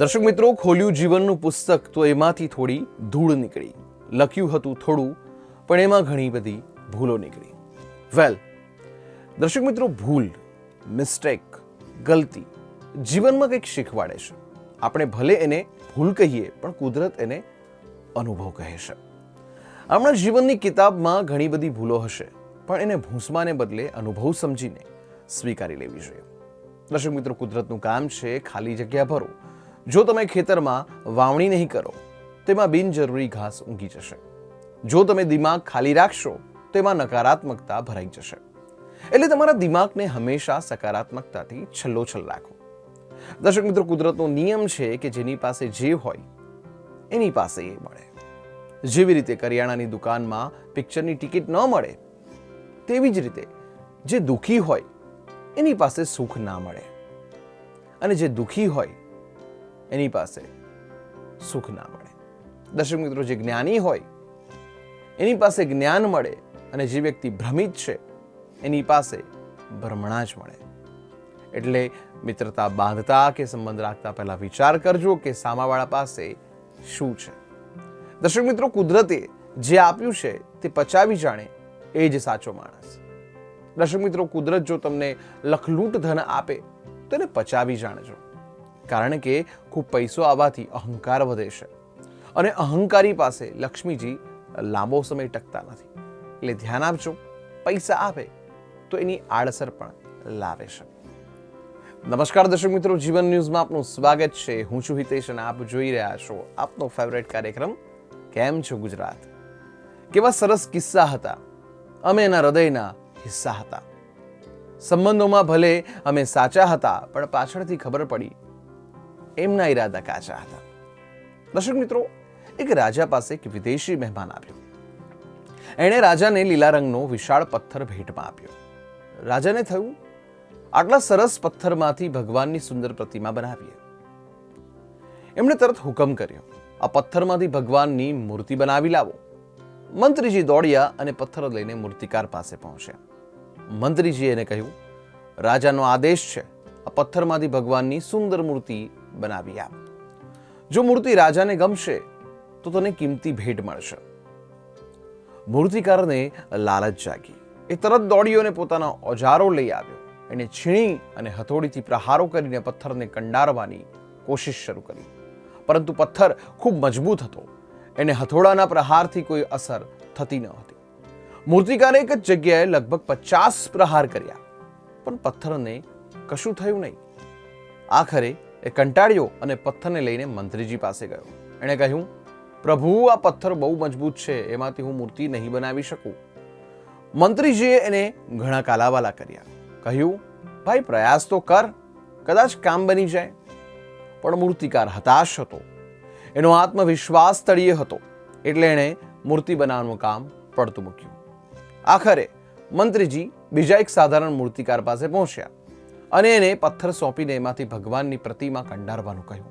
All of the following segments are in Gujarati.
દર્શક મિત્રો, ખોલ્યું જીવનનું પુસ્તક તો એમાંથી થોડી ધૂળ નીકળી. લખ્યું હતું થોડું, પણ એમાં ઘણી બધી ભૂલો નીકળી. વેલ દર્શક મિત્રો, ભૂલ મિસ્ટેક ગલતી જીવનમાં કંઈક શીખવાડે છે. આપણે ભલે એને ભૂલ કહીએ, પણ કુદરત એને અનુભવ કહે છે. આપણા જીવનની કિતાબમાં ઘણી બધી ભૂલો હશે, પણ એને ભૂંસમાને બદલે અનુભવ સમજીને સ્વીકારી લેવી જોઈએ. દર્શક મિત્રો, કુદરતનું કામ છે ખાલી જગ્યા ભરો. જો તમે ખેતરમાં વાવણી નહીં કરો, તેમાં બિનજરૂરી ઘાસ ઊંઘી જશે. જો તમે દિમાગ ખાલી રાખશો, તેમાં નકારાત્મકતા ભરાઈ જશે. એટલે તમારા દિમાગને હંમેશા સકારાત્મકતાથી છલ્લોછલ રાખો. દર્શક મિત્રો, કુદરતનો નિયમ છે કે જેની પાસે જે હોય, એની પાસે એ મળે. જેવી રીતે કરિયાણાની દુકાનમાં પિક્ચરની ટિકિટ ન મળે, તેવી જ રીતે જે દુઃખી હોય, એની પાસે સુખ ના મળે. અને જે દુઃખી હોય એની પાસે સુખ ના મળે. દર્શક મિત્રો, જે જ્ઞાની હોય, એની પાસે જ્ઞાન મળે અને જે વ્યક્તિ ભ્રમિત છે, એની પાસે ભ્રમણા જ મળે. એટલે મિત્રતા બાંધતા કે સંબંધ રાખતા પહેલા વિચાર કરજો કે સામાવાળા પાસે શું છે. દર્શક મિત્રો, કુદરતે જે આપ્યું છે, તે પચાવી જાણે એ જ સાચો માણસ. દર્શક મિત્રો, કુદરત જો તમને લખલૂટ ધન આપે, તો એને પચાવી જાણજો. કારણ કે ખૂબ પૈસો આવવાથી અહંકાર વધે છે. અને અહંકારી પાસે લક્ષ્મીજી લાંબો સમય ટકતા નથી. એટલે ધ્યાન આપજો, પૈસા આપે તો એની આડઅસર પણ લાવે છે. નમસ્કાર દર્શક મિત્રો, જીવન ન્યૂઝમાં આપનું સ્વાગત છે. હું છું હિતેશ અને આપ જોઈ રહ્યા છો આપનો ફેવરેટ કાર્યક્રમ, કેમ છો ગુજરાત? કેવા સરસ કિસ્સા હતા. અમે એના હૃદયના હિસ્સા હતા. સંબંધોમાં ભલે અમે સાચા હતા, પણ પાછળથી ખબર પડી એમના ઈરાદા કાચા હતા. દર્શક મિત્રો, એક રાજા પાસે એક વિદેશી મહેમાન આવ્યો. એણે રાજાને લીલા રંગનો વિશાળ પથ્થર ભેટમાં આપ્યો. રાજાને થયું આટલા સરસ પથ્થરમાંથી ભગવાનની સુંદર પ્રતિમા બનાવીએ. એમણે તરત હુકમ કર્યો, આ પથ્થરમાંથી ભગવાનની મૂર્તિ બનાવી લાવો. મંત્રીજી દોડ્યા અને પથ્થર લઈને મૂર્તિકાર પાસે પહોંચ્યા. મંત્રીજીએ એને કહ્યું, રાજાનો આદેશ છે, આ પથ્થરમાંથી ભગવાનની સુંદર મૂર્તિ બનાવી આપ. જો મૂર્તિ રાજાને ગમશે, તો તને કિંમતી ભેટ મળશે. મૂર્તિકારને લાલચ જાગી. એ તરત દોડ્યો પોતાના ઓજારો લઈ આવ્યો. એણે છીણી અને હથોડીથી પ્રહારો કરીને પથ્થરને કંડારવાની કોશિશ શરૂ કરી. પરંતુ પથ્થર ખૂબ મજબૂત હતો. એને હથોડાના પ્રહારથી કોઈ અસર થતી ન હતી. મૂર્તિકારે એક જ જગ્યાએ લગભગ પચાસ પ્રહાર કર્યા. પણ પથ્થરને કશું થયું નહીં. આખરે એ કંટાળ્યો અને પથ્થરને લઈને મંત્રીજી પાસે ગયો. એણે કહ્યું, પ્રભુ, આ પથ્થર બહુ મજબૂત છે, એમાંથી હું મૂર્તિ નહીં બનાવી શકું. મંત્રીજીએ એને ઘણા કાલાવાલા કર્યા. કહ્યું, ભાઈ, પ્રયાસ તો કર, કદાચ કામ બની જાય. પણ મૂર્તિકાર હતાશ હતો. એનો આત્મવિશ્વાસ તળિયે હતો, એટલે એણે મૂર્તિ બનાવવાનું કામ પડતું મૂક્યું. આખરે મંત્રીજી બીજા એક સાધારણ મૂર્તિકાર પાસે પહોંચ્યા. અને એને પથ્થર સોંપીને એમાંથી ભગવાનની પ્રતિમા કંડારવાનું કહ્યું.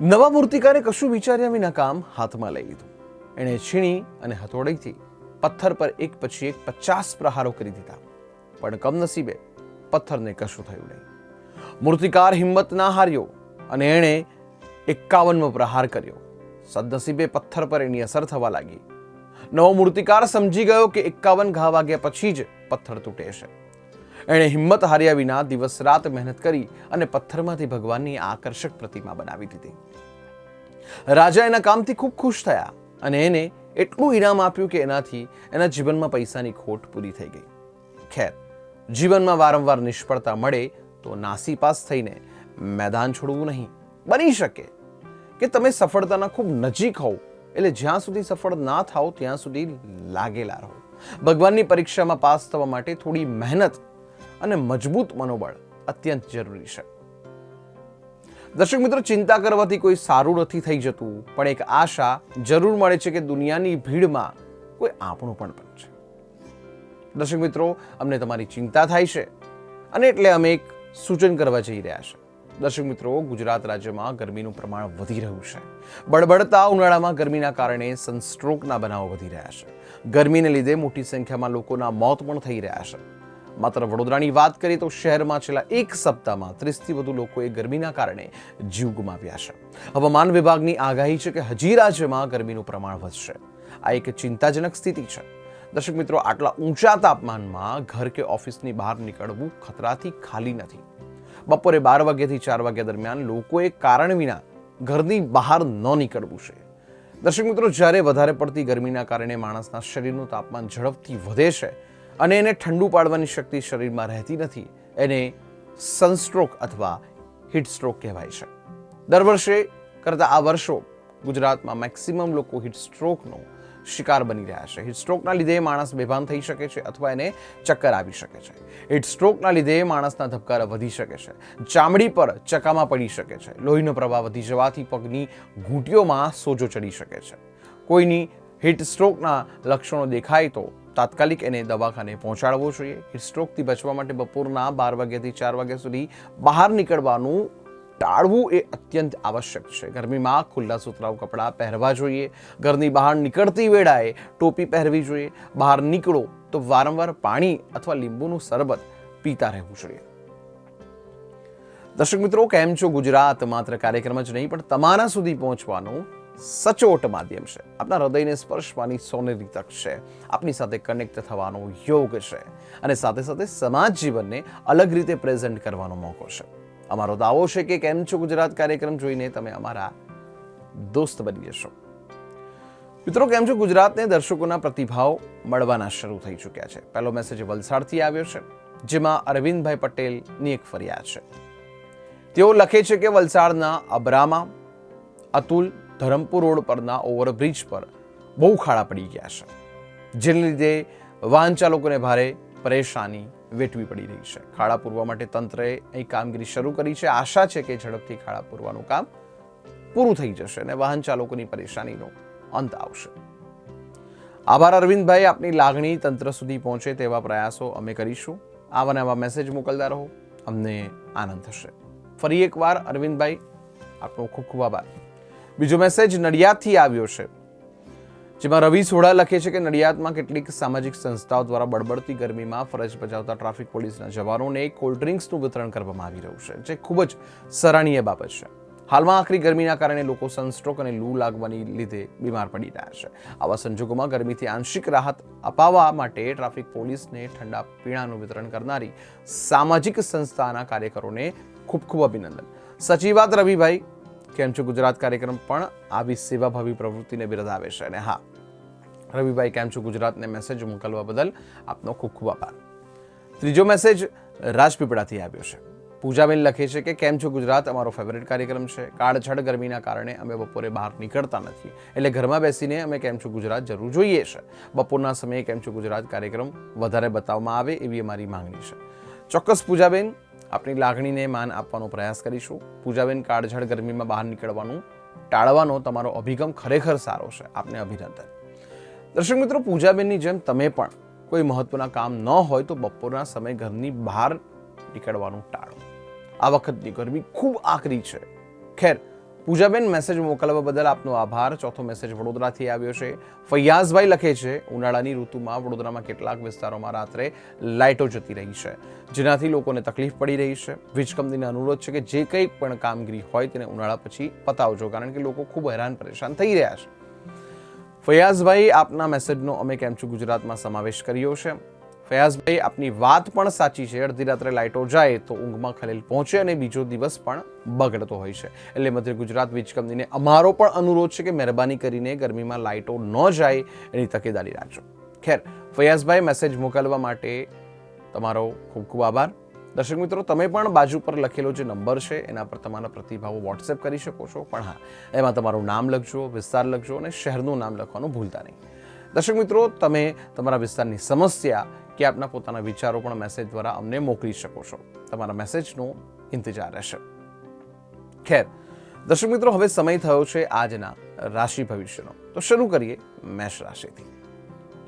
નવા મૂર્તિકારે કશું વિચાર્યા વિના કામ હાથમાં લઈ લીધું. એણે છીણી અને હથોડીથી પથ્થર પર એક પછી એક પચાસ પ્રહારો કરી દીધા. પણ કમનસીબે પથ્થરને કશું થયું નહીં. મૂર્તિકાર હિંમત ના હાર્યો અને એણે એકાવનમો પ્રહાર કર્યો. સદનસીબે પથ્થર પર એની અસર થવા લાગી. નવો મૂર્તિકાર સમજી ગયો કે એકાવન ઘા વાગ્યા પછી જ પથ્થર તૂટે છે. એણે હિંમત હાર્યા વિના દિવસ રાત મહેનત કરી અને પથ્થરમાંથી ભગવાનની આકર્ષક પ્રતિમા બનાવી દીધી. રાજા એના કામથી ખૂબ ખુશ થયા અને એને એટલું ઈનામ આપ્યું કે એનાથી એના જીવનમાં પૈસાની ખોટ પૂરી થઈ ગઈ. ખેર, જીવનમાં વારંવાર નિષ્ફળતા મળે તો નાસીપાસ થઈને મેદાન છોડવું નહીં. બની શકે કે તમે સફળતાના ખૂબ નજીક હોવ, એટલે જ્યાં સુધી સફળ ના થાવ ત્યાં સુધી લાગેલા રહો. ભગવાનની પરીક્ષામાં પાસ થવા માટે થોડી મહેનત અને મજબૂત મનોબળ અત્યંત જરૂરી છે. દર્શક મિત્રો, ચિંતા કરવાથી કોઈ સારું નથી થઈ જતું, પણ એક આશા જરૂર મળે છે કે દુનિયાની ભીડમાં કોઈ આપણું પણ છે. દર્શક મિત્રો, અમને તમારી ચિંતા થાય છે અને એટલે અમે એક સૂચન કરવા જઈ રહ્યા છે. દર્શક મિત્રો, ગુજરાત રાજ્યમાં ગરમીનું પ્રમાણ વધી રહ્યું છે. બળબડતા ઉનાળામાં ગરમીના કારણે સનસ્ટ્રોકના બનાવો વધી રહ્યા છે. ગરમીને લીધે મોટી સંખ્યામાં લોકોના મોત પણ થઈ રહ્યા છે. માત્ર વડોદરાની વાત કરીએ તો શહેરમાં છેલ્લા એક સપ્તાહમાં ત્રીસથી વધુ લોકોએ ગરમીના કારણે જીવ ગુમાવ્યા છે. હવામાન વિભાગની આગાહી છે કે હજી રાજ્યમાં ગરમીનું પ્રમાણ વધશે. આ એક ચિંતાજનક સ્થિતિ છે. દર્શક મિત્રો, આટલા ઊંચા તાપમાનમાં ઘર કે ઓફિસની બહાર નીકળવું ખતરાથી ખાલી નથી. બપોરે બાર વાગ્યાથી ચાર વાગ્યા દરમિયાન લોકોએ કારણ વિના ઘરની બહાર ન નીકળવું છે. દર્શક મિત્રો, જ્યારે વધારે પડતી ગરમીના કારણે માણસના શરીરનું તાપમાન ઝડપથી વધે છે અને એને ઠંડુ પાડવાની શક્તિ શરીરમાં રહેતી નથી, એને સનસ્ટ્રોક અથવા હીટ સ્ટ્રોક કહેવાય છે. દર વર્ષે કરતાં આ વર્ષો ગુજરાતમાં મેક્સિમમ લોકો હીટ સ્ટ્રોકનો શિકાર બની રહ્યા છે. હીટ સ્ટ્રોકના લીધે માણસ બેભાન થઈ શકે છે અથવા એને ચક્કર આવી શકે છે. હીટ સ્ટ્રોકના લીધે માણસના ધબકારા વધી શકે છે. ચામડી પર ચકામાં પડી શકે છે. લોહીનો પ્રવાહ વધી જવાથી પગની ઘૂંટીઓમાં સોજો ચડી શકે છે. કોઈની હીટ સ્ટ્રોકના લક્ષણો દેખાય તો તાત્કાલિક એને દવાખાને પહોંચાડવો જોઈએ. સ્ટ્રોકથી બચવા માટે બપોરના બાર વાગ્યાથી ચાર વાગ્યા સુધી બહાર નીકળવાનું ટાળવું એ અત્યંત આવશ્યક છે. ગરમીમાં ખુલ્લા સુતરાઉ કપડાં પહેરવા જોઈએ. ઘરની બહાર નીકળતી વેળાએ ટોપી પહેરવી જોઈએ. બહાર નીકળો તો વારંવાર પાણી અથવા લીંબુનું શરબત પીતા રહેવું જોઈએ. દર્શક મિત્રો, કેમ છો? ગુજરાત માત્ર કાર્યક્રમ જ નહીં, પણ તમારા સુધી પહોંચવાનું સચોટ માધ્યમ છે. આપના હૃદયને સ્પર્શવાની સોનેરી તક છે. આપની સાથે કનેક્ટ થવાનો યોગ છે. અને સાથે સાથે સમાજ જીવનને અલગ રીતે પ્રેઝન્ટ કરવાનો મોકો છે. અમારો દાવો છે કે કેમ છો ગુજરાત કાર્યક્રમ જોઈને તમે અમારા દોસ્ત બની જશો. મિત્રો, કેમ છો ગુજરાતને દર્શકોના પ્રતિભાવ મળવાના શરૂ થઈ ચૂક્યા છે. પહેલો મેસેજ વલસાડથી આવ્યો છે. જેમાં અરવિંદભાઈ પટેલની એક ફરિયાદ છે. તેઓ લખે છે કે વલસાડના અબ્રામા, અતુલ ધરમપુર રોડ પરના ઓવરબ્રિજ પર બહુ ખાડા પડી ગયા છે, જેને લીધે વાહન ચાલકોને ભારે પરેશાની વેઠવી પડી રહી છે. ખાડા પૂરવા માટે તંત્રએ અહીં કામગીરી શરૂ કરી છે. આશા છે કે ઝડપથી ખાડા પૂરવાનું કામ પૂરું થઈ જશે અને વાહન ચાલકોની પરેશાનીનો અંત આવશે. આભાર અરવિંદભાઈ, આપની લાગણી તંત્ર સુધી પહોંચે તેવા પ્રયાસો અમે કરીશું. આવા નવા મેસેજ મોકલતા રહો. અમને આનંદ થશે. ફરી એકવાર અરવિંદભાઈ, આપનો ખૂબ ખૂબ આભાર. બીજો મેસેજ નડિયાદથી આવ્યો છે, જેમાં રવિ સોડા લખે છે કે નડિયાદમાં કેટલીક સામાજિક સંસ્થાઓ દ્વારા બળબડતી ગરમીમાં ફરજ બજાવતા ટ્રાફિક પોલીસના જવાનોને કોલ્ડ ડ્રિંક્સનું વિતરણ કરવામાં આવી રહ્યું છે, જે ખૂબ જ સરાહનીય બાબત છે. હાલમાં આખરી ગરમીના કારણે લોકો સનસ્ટ્રોક અને લૂ લાગવાની લીધે બીમાર પડી રહ્યા છે. આવા સંજોગોમાં ગરમીથી આંશિક રાહત અપાવવા માટે ટ્રાફિક પોલીસને ઠંડા પીણાનું વિતરણ કરનારી સામાજિક સંસ્થાના કાર્યકરોને ખૂબ ખૂબ અભિનંદન. સચિવાત રવિભાઈ કેમ છો, ગુજરાત કાર્યક્રમ પણ આવી સેવાભાવી પ્રવૃત્તિને બિરદાવે છે. અને હા, રવિભાઈ કેમ છો, ગુજરાતને મેસેજ મોકલવા બદલ આપનો ખૂબ ખૂબ આભાર. ત્રીજો મેસેજ રાજપીપળાથી આવ્યો છે. પૂજાબેન લખે છે કે, કેમ છો ગુજરાત? અમારો ફેવરેટ કાર્યક્રમ છે. કાળછડ ગરમીના કારણે અમે બપોરે બહાર નીકળતા નથી. એટલે ઘરમાં બેસીને અમે કેમ છો ગુજરાત જરૂર જોઈએ છે. બપોરના સમયે કેમ છો ગુજરાત કાર્યક્રમ વધારે બતાવવામાં આવે એવી અમારી માંગણી છે. ચોક્કસ પૂજાબેન આપણી લાગણીને માન આપવાનો પ્રયાસ કરીશું. પૂજાબેન કાળઝાળ ગરમીમાં બહાર નીકળવાનું ટાળવાનો તમારો અભિગમ ખરેખર સારો છે. આપને અભિનંદન. દર્શક મિત્રો, પૂજાબેનની જેમ તમે પણ કોઈ મહત્વના કામ ન હોય તો બપોરના સમય ઘરની બહાર નીકળવાનું ટાળો. આ વખતની ગરમી ખૂબ આકરી છે. ખેર પૂજાબેન મેસેજ મોકલવા બદલ આપનો આભાર. ચોથો મેસેજ વડોદરાથી આવ્યો છે. ફૈયાઝભાઈ લખે છે, ઉનાળાની ઋતુમાં વડોદરામાં કેટલાક વિસ્તારોમાં રાત્રે લાઇટો જતી રહી છે. જેનાથી લોકોને તકલીફ પડી રહી છે. વીજ કંપનીને અનુરોધ છે કે જે કંઈ પણ કામગીરી હોય તેને ઉનાળા પછી પતાવજો, કારણ કે લોકો ખૂબ હેરાન પરેશાન થઈ રહ્યા છે. ફૈયાઝભાઈ, આપના મેસેજનો અમે કેમ છું ગુજરાતમાં સમાવેશ કર્યો છે? ફયાઝભાઈ, આપની વાત પણ સાચી છે. અડધી રાત્રે લાઇટો જાય તો ઊંઘમાં ખલેલ પહોંચે અને બીજો દિવસ પણ બગડતો હોય છે. એટલે મધ્ય ગુજરાત વીજ કંપનીને અમારો પણ અનુરોધ છે કે મહેરબાની કરીને ગરમીમાં લાઇટો ન જાય એની તકેદારી રાખજો. ખેર, ફયાઝભાઈ, મેસેજ મોકલવા માટે તમારો ખૂબ ખૂબ આભાર. દર્શક મિત્રો, તમે પણ બાજુ પર લખેલો જે નંબર છે, એના પર તમારા પ્રતિભાવો વોટ્સએપ કરી શકો છો. પણ હા, એમાં તમારું નામ લખજો, વિસ્તાર લખજો અને શહેરનું નામ લખવાનું ભૂલતા નહીં. દર્શક મિત્રો, તમે તમારા વિસ્તારની સમસ્યા કે આપના પોતાના વિચારો પણ મેસેજ દ્વારા અમને મોકલી શકો છો. તમારા મેસેજનો ઇંતજાર રહેશે. ખેર, દર્શક મિત્રો, હવે સમય થયો છે આજના રાશિ ભવિષ્યનો. તો શરૂ કરીએ મેષ રાશિથી.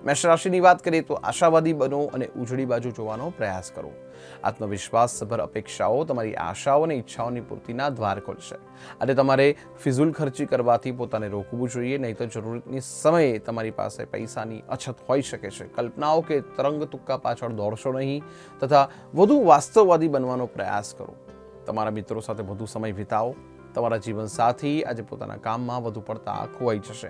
મેષ રાશિની વાત કરીએ તો આશાવાદી બનો અને ઉજળી બાજુ જોવાનો પ્રયાસ કરો. આત્મવિશ્વાસભર અપેક્ષાઓ, તમારી આશાઓ અને ઈચ્છાઓની પૂર્તિના દ્વાર ખોલશે. અને તમારે ફિઝુલ ખર્ચી કરવાથી પોતાને રોકવું જોઈએ, નહીં તો જરૂરતની સમયે તમારી પાસે પૈસાની અછત હોઈ શકે છે. કલ્પનાઓ કે તરંગ તુક્કા પાછળ દોડશો નહીં તથા વધુ વાસ્તવવાદી બનવાનો પ્રયાસ કરો. તમારા મિત્રો સાથે વધુ સમય વિતાવો. તમારા જીવનસાથી આજે પોતાના કામમાં વધુ પડતા ખોવાઈ જશે.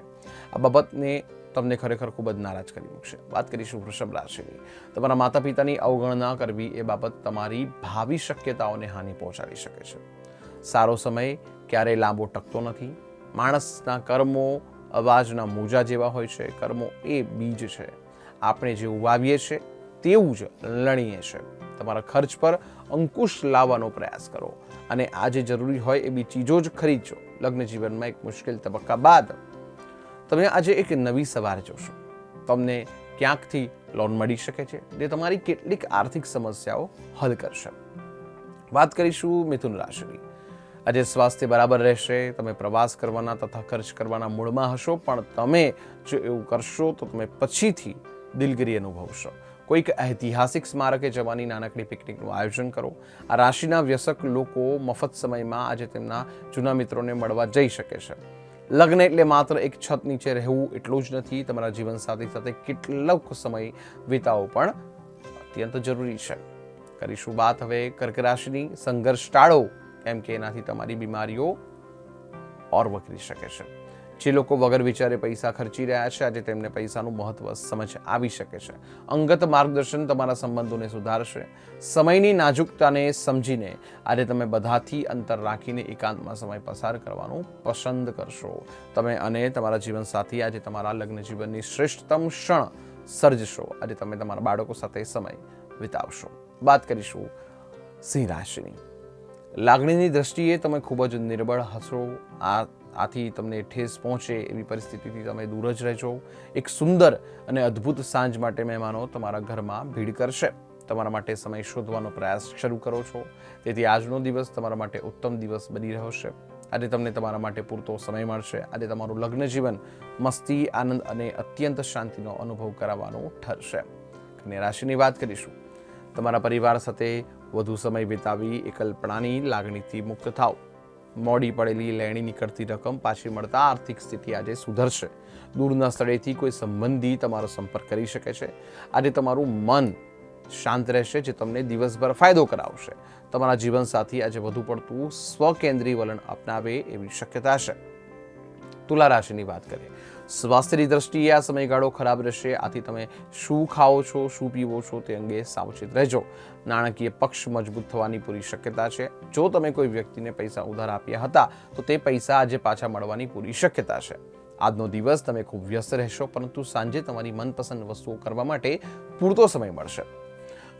આ બાબતને તમને ખરેખર ખૂબ જ નારાજ કરી મૂકશે. વાત કરીશું વૃષભ રાશિની. તમારા માતા પિતાની અવગણના કરવી એ બાબત તમારી ભાવિ શક્યતાઓને હાનિ પહોંચાડી શકે છે. સારો સમય ક્યારેય લાંબો ટકતો નથી. માણસના કર્મો અવાજના મોજા જેવા હોય છે. કર્મો એ બીજ છે. આપણે જેવું વાવીએ છીએ તેવું જ લણીએ છે. તમારા ખર્ચ પર અંકુશ લાવવાનો પ્રયાસ કરો. અને આજે જરૂરી હોય એવી ચીજો જ ખરીદજો. લગ્ન જીવનમાં એક મુશ્કેલ તબક્કા બાદ તમે આજે એક નવી સવાર જોશો. તમને ક્યાંકથી લોન મળી શકે છે જે તમારી કેટલીક આર્થિક સમસ્યાઓ હલ કરશે. વાત કરીશું મિથુન રાશિની. આજે સ્વાસ્થ્ય બરાબર રહેશે, તમે પ્રવાસ કરવાના તથા ખર્ચ કરવાના મૂળમાં હશો, પણ તમે જો એવું કરશો તો તમે પછીથી દિલગીરી અનુભવશો. કોઈક ઐતિહાસિક સ્મારકે જવાની નાનકડી પિકનિકનું આયોજન કરો. આ રાશિના વ્યસક લોકો મફત સમયમાં આજે તેમના જૂના મિત્રોને મળવા જઈ શકે છે. લગ્ન એટલે માત્ર એક છત નીચે રહેવું એટલું જ નથી. તમારા જીવનસાથી સાથે કેટલોક સમય વિતાવો પણ અત્યંત જરૂરી છે. કરીશું વાત હવે કર્ક રાશિની સંઘર્ષ ટાળો, કેમ કે એનાથી તમારી બીમારીઓ ઓર વકરી શકે છે. જે લોકો વગર વિચારે પૈસા ખર્ચી રહ્યા છે, આજે તેમને પૈસાનું મહત્વ સમજ આવી શકે છે. અંગત માર્ગદર્શન તમારા સંબંધોને સુધારશે. સમયની નાજુકતાને સમજીને આજે તમે બધાથી અંતર રાખીને એકાંતમાં સમય પસાર કરવાનું પસંદ કરશો. તમે અને તમારા જીવનસાથી આજે તમારા લગ્ન જીવનની શ્રેષ્ઠતમ ક્ષણ સર્જશો. આજે તમે તમારા બાળકો સાથે સમય વિતાવશો. વાત કરીશું સિંહ રાશિની. લાગણીની દ્રષ્ટિએ તમે ખૂબ જ નિર્બળ હશો. આ આથી તમને ઠેસ પહોંચે એવી પરિસ્થિતિથી તમે દૂર જ રહેજો. એક સુંદર અને અદ્ભુત સાંજ માટે મહેમાનો તમારા ઘરમાં ભીડ કરશે. તમારા માટે સમય શોધવાનો પ્રયાસ શરૂ કરો છો. તેથી આજનો દિવસ તમારા માટે ઉત્તમ દિવસ બની રહ્યો છે આજે તમને તમારા માટે પૂરતો સમય મળશે. આજે તમારું લગ્ન જીવન મસ્તી, આનંદ અને અત્યંત શાંતિનો અનુભવ કરાવવાનો ઠરશે. કન્યા રાશિની વાત કરીશું. તમારા પરિવાર સાથે વધુ સમય વિતાવી એ કલ્પનાની લાગણીથી મુક્ત થાવ મોડી પડેલી લેણી નીકળતી રકમ પાછી મળતા આર્થિક સ્થિતિ આજે સુધરશે. દૂરના સ્થળેથી કોઈ સંબંધી તમારો સંપર્ક કરી શકે છે. આજે તમારું મન શાંત રહેશે, જે તમને દિવસભર ફાયદો કરાવશે. તમારા જીવનસાથી આજે વધુ પડતું સ્વકેન્દ્રી વલણ અપનાવે એવી શક્યતા છે. તુલા રાશિની વાત કરીએ. સ્વાસ્થ્યની દ્રષ્ટિએ આ સમયગાળો ખરાબ રહેશે. આથી તમે શું ખાઓ છો, શું પીવો છો તે અંગે સાવચેત રહેજો. નાણાકીય પક્ષ મજબૂત થવાની પૂરી શક્યતા છે. જો તમે કોઈ વ્યક્તિને પૈસા ઉધાર આપ્યા હતા, તો તે પૈસા આજે પાછા મળવાની પૂરી શક્યતા છે. આજનો દિવસ તમે ખૂબ વ્યસ્ત રહેશો, પરંતુ સાંજે તમારી મનપસંદ વસ્તુઓ કરવા માટે પૂરતો સમય મળશે.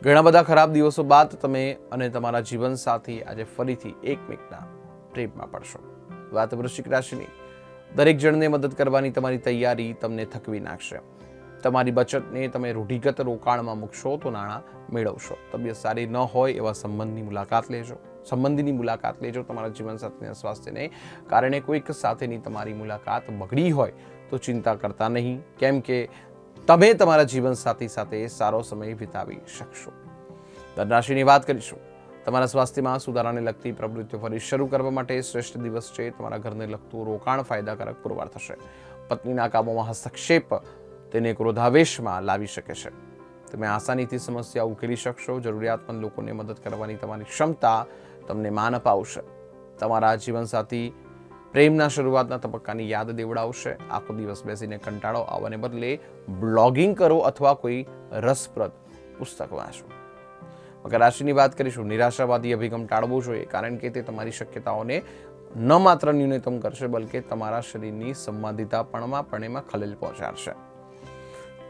ઘણા બધા ખરાબ દિવસો બાદ તમે અને તમારા જીવનસાથી આજે ફરીથી એકમેકના પ્રેમમાં પડશો. વાત વૃશ્ચિક રાશિની. દરેક જણને મદદ કરવાની તમારી તૈયારી તમને થકવી નાખશે. તમારી બચતને તમે રૂઢિગત રોકાણમાં મૂકશો તો નાણાં મેળવશો. તબિયત સારી ન હોય એવા સંબંધની મુલાકાત લેજો. સંબંધીની મુલાકાત લેજો તમારા જીવનસાથીના સ્વાસ્થ્યને. કારણે કોઈક સાથેની તમારી મુલાકાત બગડી હોય તો ચિંતા કરતા નહીં. કેમ કે તમે તમારા જીવનસાથી સાથે સારો સમય વિતાવી શકશો. ધનરાશિની વાત કરીશું. તમારા સ્વાસ્થ્યમાં સુધારાને લગતી પ્રવૃત્તિઓ ફરી શરૂ કરવા માટે શ્રેષ્ઠ દિવસ છે. તમારા ઘરને લગતું રોકાણ ફાયદાકારક પુરવાર થશે. પત્નીના કામોમાં હસ્તક્ષેપ તેને ક્રોધાવેશમાં લાવી શકે છે. તમે આસાનીથી સમસ્યા ઉકેલી શકશો. જરૂરિયાતમંદ લોકોને મદદ કરવાની તમારી ક્ષમતા તમને માન અપાવશે. તમારા જીવનસાથી પ્રેમના શરૂઆતના તબક્કાની યાદ દેવડાવશે. આખો દિવસ બેસીને કંટાળો આવવાને બદલે બ્લોગિંગ કરો અથવા કોઈ રસપ્રદ પુસ્તક વાંચો. મકર રાશિની વાત કરીશું, નિરાશાવાદી અભિગમ ટાળવો જોઈએ, કારણ કે તે તમારી શક્યતાઓને ન માત્ર ન્યૂનતમ કરશે, બલકે તમારા શરીરની સંવાદિતાપણમાં પણ એમાં ખલેલ પહોંચાડશે.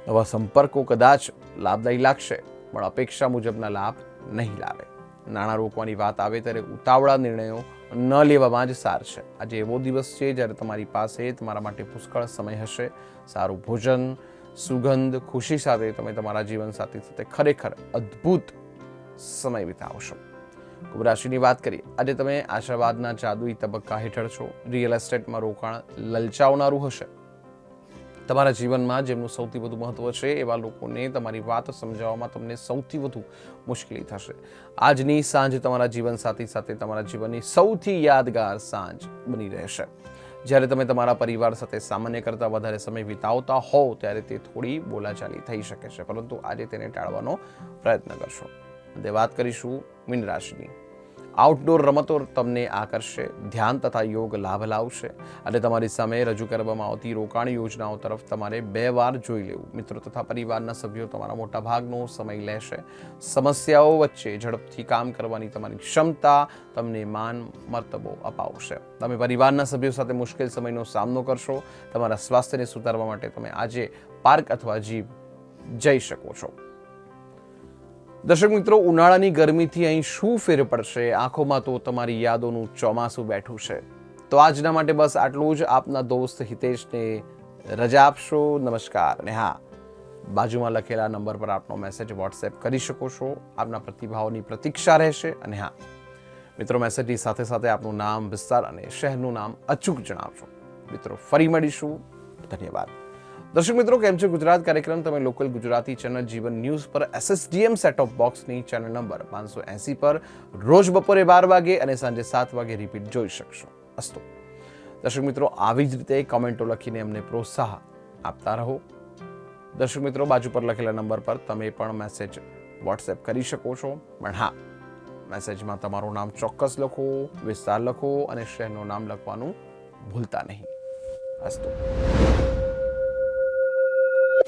નવા સંપર્કો કદાચ લાભદાયી લાગશે, પણ અપેક્ષા મુજબના લાભ નહીં લાવે. નાણાં રોકવાની વાત આવે ત્યારે ઉતાવળા નિર્ણયો ન લેવામાં જ સાર છે. આજે એવો દિવસ છે જ્યારે તમારી પાસે તમારા માટે પુષ્કળ સમય હશે. સારું ભોજન, સુગંધ, ખુશી સાથે તમે તમારા જીવનસાથી સાથે ખરેખર અદ્ભુત સમય વિતાવશો. કુંભ વાત કરીએ, આજે તમે આશાવાદના જાદુઈ તબક્કા હેઠળ છો. રિયલ એસ્ટેટમાં રોકાણ લલચાવનારું હશે. તમારા જીવનમાં જેમનું સૌથી વધુ મહત્વ છે, એવા લોકોને તમારી વાત સમજાવવામાં તમને સૌથી વધુ મુશ્કેલી થશે. આજની સાંજ તમારા જીવન સાથી સાથે તમારા જીવનની સૌથી યાદગાર સાંજ બની રહેશે. જ્યારે તમે તમારા પરિવાર સાથે સામાન્ય કરતાં વધારે સમય વિતાવતા હોવ, ત્યારે તે થોડી બોલાચાલી થઈ શકે છે. પરંતુ આજે તેને ટાળવાનો પ્રયત્ન કરશો. અંતે વાત કરીશું મીન રાશિની. આઉટડોર રમતો તમને આકર્ષશે ધ્યાન તથા યોગ લાભ લાવશે. અને તમારી સામે રજૂ કરવામાં આવતી રોકાણ યોજનાઓ તરફ તમારે બે વાર જોઈ લેવું. મિત્રો તથા પરિવારના સભ્યો તમારા મોટા ભાગનો સમય લેશે. સમસ્યાઓ વચ્ચે ઝડપથી કામ કરવાની તમારી ક્ષમતા તમને માન મર્તબો અપાવશે. તમે પરિવારના સભ્યો સાથે મુશ્કેલ સમયનો સામનો કરશો. તમારા સ્વાસ્થ્યને સુધારવા માટે તમે આજે પાર્ક અથવા જીમ જઈ શકો છો. દર્શક મિત્રો, ઉનાળાની ગરમીથી અહીં શું ફેર પડશે? આંખોમાં તો તમારી યાદોનું ચોમાસું બેઠું છે. તો આજના માટે બસ આટલું જ. આપના દોસ્ત હિતેશને રજા આપશો. નમસ્કાર. અને હા, બાજુમાં લખેલા નંબર પર આપનો મેસેજ વોટ્સએપ કરી શકો છો. આપના પ્રતિભાવોની પ્રતીક્ષા રહેશે. અને હા, મિત્રો મેસેજની સાથે સાથે આપનું નામ, વિસ્તાર અને શહેરનું નામ અચૂક જણાવજો. મિત્રો, ફરી મળીશું. ધન્યવાદ. દર્શક મિત્રો, કેમ છે? ગુજરાત કાર્યક્રમ, તમે local Gujarati channel Jeevan news પર એસએસડીએમ સેટ ઓફ બોક્સની ચેનલ નંબર પાંચસો એંસી પર રોજ બપોરે બાર વાગે અને સાંજે સાત વાગે રિપીટ જોઈ શકશો. અસ્તુ. દર્શક મિત્રો, આવી જ રીતે કમેન્ટો લખીને અમને પ્રોત્સાહન આપતા રહો. દર્શક મિત્રો, બાજુ પર લખેલા નંબર પર તમે પણ મેસેજ વોટ્સએપ કરી શકો છો. પણ હા મેસેજમાં તમારું નામ ચોક્કસ લખો, વિસ્તાર લખો અને શહેરનું નામ લખવાનું ભૂલતા નહીં. અસ્તુ.